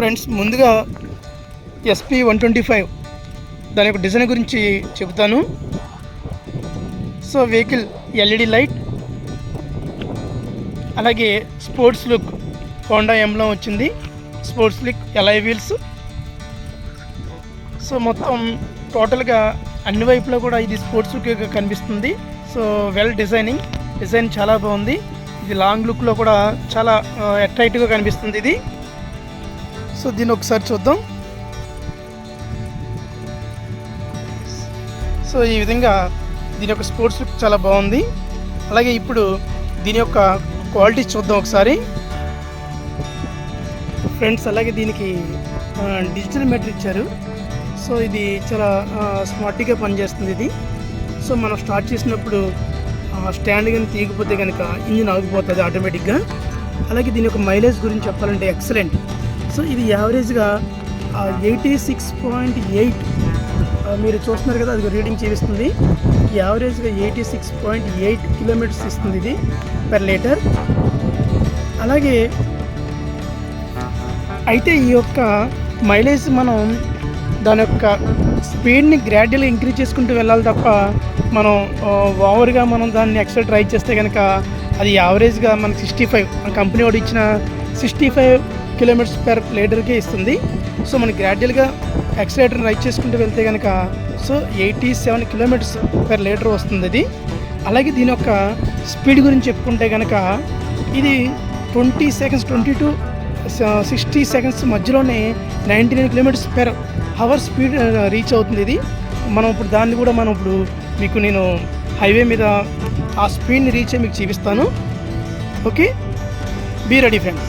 Friends ముందుగా SP one twenty five దాని యొక్క డిజైన్ గురించి చెబుతాను. సో వెహికల్ ఎల్ఈడి లైట్ అలాగే స్పోర్ట్స్ లుక్ హోండా ఎంబ్లం వచ్చింది. Sports look alloy wheels so మొత్తం టోటల్గా అన్ని వైపులో కూడా ఇది స్పోర్ట్స్ లుక్ కనిపిస్తుంది. సో వెల్ డిజైనింగ్ డిజైన్ చాలా బాగుంది. ఇది లాంగ్ లుక్లో కూడా చాలా uh, అట్రాక్టివ్గా కనిపిస్తుంది ఇది. సో దీన్ని ఒకసారి చూద్దాం. సో ఈ విధంగా దీని యొక్క స్పోర్ట్స్ లుక్ చాలా బాగుంది. అలాగే ఇప్పుడు దీని యొక్క క్వాలిటీ చూద్దాం ఒకసారి. ఫ్రెండ్స్ అలాగే దీనికి డిజిటల్ మీటర్ ఇచ్చారు. సో ఇది చాలా స్మార్ట్గా పనిచేస్తుంది ఇది. సో మనం స్టార్ట్ చేసినప్పుడు స్టాండ్ కానీ తీయకపోతే కనుక ఇంజిన్ ఆగిపోతుంది ఆటోమేటిక్గా. అలాగే దీని యొక్క మైలేజ్ గురించి చెప్పాలంటే ఎక్సలెంట్. సో ఇది యావరేజ్గా ఎయిటీ సిక్స్ పాయింట్ ఎయిట్ మీరు చూస్తున్నారు కదా అది రీడింగ్ చూపిస్తుంది. యావరేజ్గా eighty six point eight kilometers ఇస్తుంది ఇది పర్ లీటర్. అలాగే అయితే ఈ యొక్క మైలేజ్ మనం దాని యొక్క స్పీడ్ని గ్రాడ్యువల్గా ఇంక్రీజ్ చేసుకుంటూ వెళ్ళాలి తప్ప మనం ఓవర్గా మనం దాన్ని ఎక్స్ట్రా ట్రై చేస్తే కనుక అది యావరేజ్గా మనకి సిక్స్టీ ఫైవ్ కంపెనీ వాడు ఇచ్చిన సిక్స్టీ ఫైవ్ కిలోమీటర్స్ పర్ లీటర్కే ఇస్తుంది. సో మనం గ్రాడ్యువల్గా ఎక్సలేటర్ రైడ్ చేసుకుంటూ వెళ్తే కనుక so eighty seven kilometres per litre వస్తుంది ఇది అలాగే దీని యొక్క స్పీడ్ గురించి చెప్పుకుంటే కనుక ఇది twenty seconds twenty to sixty seconds మధ్యలోనే ninety nine kilometres per hour speed reach అవుతుంది ఇది. మనం ఇప్పుడు దాన్ని కూడా మనం ఇప్పుడు మీకు నేను హైవే మీద ఆ స్పీడ్ని రీచ్ మీకు చూపిస్తాను. Okay be ready friends